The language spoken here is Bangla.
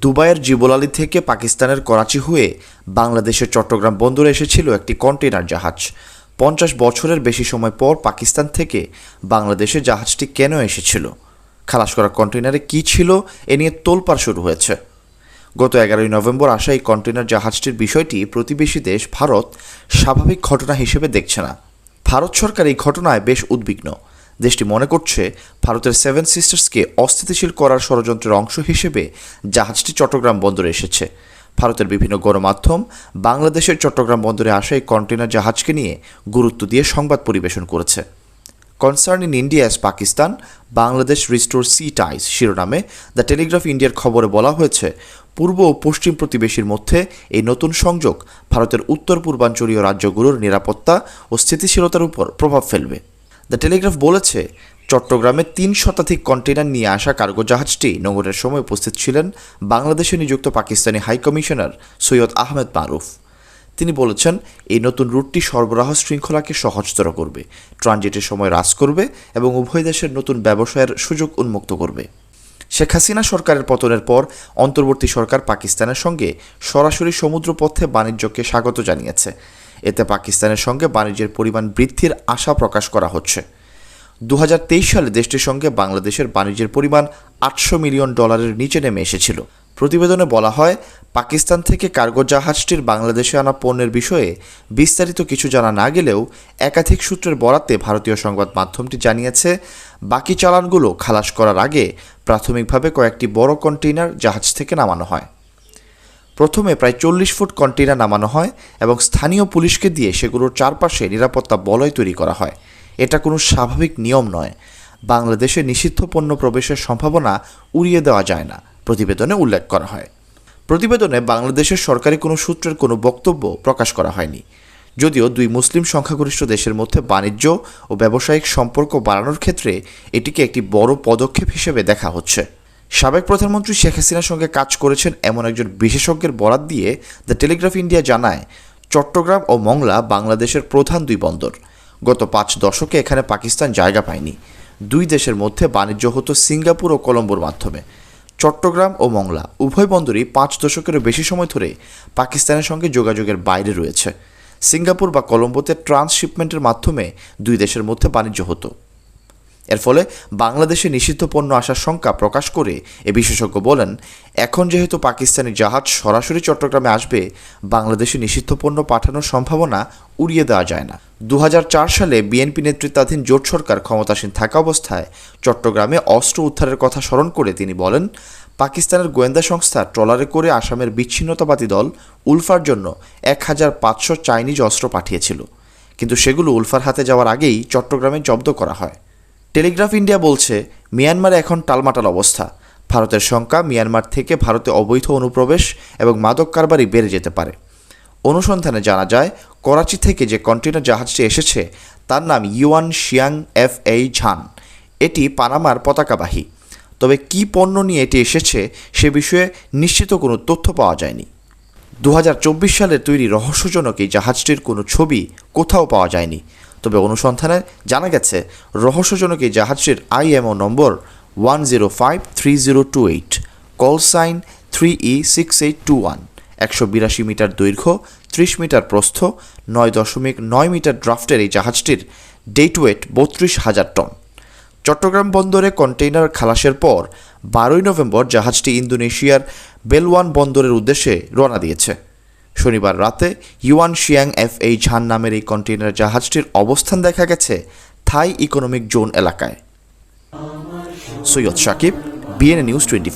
দুবাইয়ের জিবোলালি থেকে পাকিস্তানের করাচি হয়ে বাংলাদেশের চট্টগ্রাম বন্দরে এসেছিল একটি কন্টেনার জাহাজ। পঞ্চাশ বছরের বেশি সময় পর পাকিস্তান থেকে বাংলাদেশে জাহাজটি কেন এসেছিল? খালাস করা কন্টেনারে কী ছিল? এ নিয়ে তোলপাড় শুরু হয়েছে। গত এগারোই নভেম্বর আসা এই কন্টেনার জাহাজটির বিষয়টি প্রতিবেশী দেশ ভারত স্বাভাবিক ঘটনা হিসেবে দেখছে না। ভারত সরকার এই ঘটনায় বেশ উদ্বিগ্ন। দেশটি মনে করছে ভারতের সেভেন সিস্টার্সকে অস্থিতিশীল করার ষড়যন্ত্রের অংশ হিসেবে জাহাজটি চট্টগ্রাম বন্দরে এসেছে। ভারতের বিভিন্ন গণমাধ্যম বাংলাদেশের চট্টগ্রাম বন্দরে আসা এই কন্টেনার জাহাজকে নিয়ে গুরুত্ব দিয়ে সংবাদ পরিবেশন করেছে। Concern in India Pakistan, Bangladesh restores ties শিরোনামে দ্য টেলিগ্রাফ ইন্ডিয়ার খবরে বলা হয়েছে, পূর্ব ও পশ্চিম প্রতিবেশীর মধ্যে এই নতুন সংযোগ ভারতের উত্তর পূর্বাঞ্চলীয় রাজ্যগুলোর নিরাপত্তা ও স্থিতিশীলতার উপর প্রভাব ফেলবে। দ্য টেলিগ্রাফ বলেছে, চট্টগ্রামে তিন শতাধিক কন্টেইনার নিয়ে আসা কার্গো জাহাজটি নোঙরের সময় উপস্থিত ছিলেন বাংলাদেশে নিযুক্ত পাকিস্তানি হাইকমিশনার সৈয়দ আহমেদ মারুফ। তিনি বলেছেন, এই নতুন রুটটি সরবরাহ শৃঙ্খলাকে সহজতর করবে, ট্রানজিটের সময় হ্রাস করবে এবং উভয় দেশের নতুন ব্যবসায়ের সুযোগ উন্মুক্ত করবে। শেখ হাসিনা সরকারের পতনের পর অন্তর্বর্তী সরকার পাকিস্তানের সঙ্গে সরাসরি সমুদ্রপথে বাণিজ্যকে স্বাগত জানিয়েছে। এতে পাকিস্তানের সঙ্গে বাণিজ্যের পরিমাণ বৃদ্ধির আশা প্রকাশ করা হচ্ছে। দু হাজার তেইশ সালে দেশটির সঙ্গে বাংলাদেশের বাণিজ্যের পরিমাণ আটশো মিলিয়ন ডলারের নিচে নেমে এসেছিল। প্রতিবেদনে বলা হয়, পাকিস্তান থেকে কার্গো জাহাজটির বাংলাদেশে আনা পণ্যের বিষয়ে বিস্তারিত কিছু জানা না গেলেও একাধিক সূত্রের বরাতে ভারতীয় সংবাদ মাধ্যমটি জানিয়েছে, বাকি চালানগুলো খালাস করার আগে প্রাথমিকভাবে কয়েকটি বড় কন্টেইনার জাহাজ থেকে নামানো হয়। প্রথমে প্রায় চল্লিশ ফুট কন্টেইনার নামানো হয় এবং স্থানীয় পুলিশকে দিয়ে সেগুলোর চারপাশে নিরাপত্তা বলয় তৈরি করা হয়। এটা কোনো স্বাভাবিক নিয়ম নয়। বাংলাদেশে নিষিদ্ধ পণ্য প্রবেশের সম্ভাবনা উড়িয়ে দেওয়া যায় না, প্রতিবেদনে উল্লেখ করা হয়। প্রতিবেদনে বাংলাদেশের সরকারি কোনো সূত্রের কোনো বক্তব্য প্রকাশ করা হয়নি। যদিও দুই মুসলিম সংখ্যাগরিষ্ঠ দেশের মধ্যে বাণিজ্য ও ব্যবসায়িক সম্পর্ক বাড়ানোর ক্ষেত্রে এটিকে একটি বড় পদক্ষেপ হিসেবে দেখা হচ্ছে। সাবেক প্রধানমন্ত্রী শেখ হাসিনার সঙ্গে কাজ করেছেন এমন একজন বিশেষজ্ঞের বরাত দিয়ে দ্য টেলিগ্রাফ ইন্ডিয়া জানায়, চট্টগ্রাম ও মংলা বাংলাদেশের প্রধান দুই বন্দর। গত পাঁচ দশকে এখানে পাকিস্তান জায়গা পায়নি। দুই দেশের মধ্যে বাণিজ্য হতো সিঙ্গাপুর ও কলম্বোর মাধ্যমে। চট্টগ্রাম ও মংলা উভয় বন্দরই পাঁচ দশকেরও বেশি সময় ধরে পাকিস্তানের সঙ্গে যোগাযোগের বাইরে রয়েছে। সিঙ্গাপুর বা কলম্বোতে ট্রান্সশিপমেন্টের মাধ্যমে দুই দেশের মধ্যে বাণিজ্য হতো। এর ফলে বাংলাদেশে নিষিদ্ধ পণ্য আসার শঙ্কা প্রকাশ করে এ বিশেষজ্ঞ বলেন, এখন যেহেতু পাকিস্তানি জাহাজ সরাসরি চট্টগ্রামে আসবে, বাংলাদেশে নিষিদ্ধ পণ্য পাঠানোর সম্ভাবনা উড়িয়ে দেওয়া যায় না। দু হাজার চার সালে বিএনপি নেতৃত্বাধীন জোট সরকার ক্ষমতাসীন থাকা অবস্থায় চট্টগ্রামে অস্ত্র উদ্ধারের কথা স্মরণ করে তিনি বলেন, পাকিস্তানের গোয়েন্দা সংস্থা ট্রলারে করে আসামের বিচ্ছিন্নতাবাদী দল উলফার জন্য এক হাজার পাঁচশো চাইনিজ অস্ত্র পাঠিয়েছিল। কিন্তু সেগুলো উলফার হাতে যাওয়ার আগেই চট্টগ্রামে জব্দ করা হয়। টেলিগ্রাফ ইন্ডিয়া বলছে, মিয়ানমারে এখন টালমাটাল অবস্থা। ভারতের শঙ্কা মিয়ানমার থেকে ভারতে অবৈধ অনুপ্রবেশ এবং মাদক কারবারই বেড়ে যেতে পারে। অনুসন্ধানে জানা যায়, করাচি থেকে যে কন্টেনার জাহাজটি এসেছে, তার নাম ইউয়ান শিয়াং এফ এই ঝান। এটি পানামার পতাকাবাহী। তবে কী পণ্য নিয়ে এটি এসেছে, সে বিষয়ে নিশ্চিত কোনো তথ্য পাওয়া যায়নি। দু সালের তৈরি রহস্যজনক এই জাহাজটির কোনো ছবি কোথাও পাওয়া যায়নি। তবে অনুসন্ধানে জানা গেছে, রহস্যজনক এই জাহাজটির IMO number one zero five three zero two eight, call sign three E six eight two one, একশো বিরাশি মিটার দৈর্ঘ্য, ত্রিশ মিটার প্রস্থ, নয় দশমিক নয় মিটার ড্রাফটের এই জাহাজটির ডেট ওয়েট বত্রিশ হাজার টন। চট্টগ্রাম বন্দরে কন্টেইনার খালাসের পর বারোই নভেম্বর জাহাজটি ইন্দোনেশিয়ার বেলওয়ান বন্দরের উদ্দেশ্যে রওনা দিয়েছে। শনিবার রাতে ইউয়ান শিয়াং এফ এই ঝান নামের এই কন্টেইনার জাহাজটির অবস্থান দেখা গেছে থাই ইকোনমিক জোন এলাকায়। Syed Sakib, BNA news twenty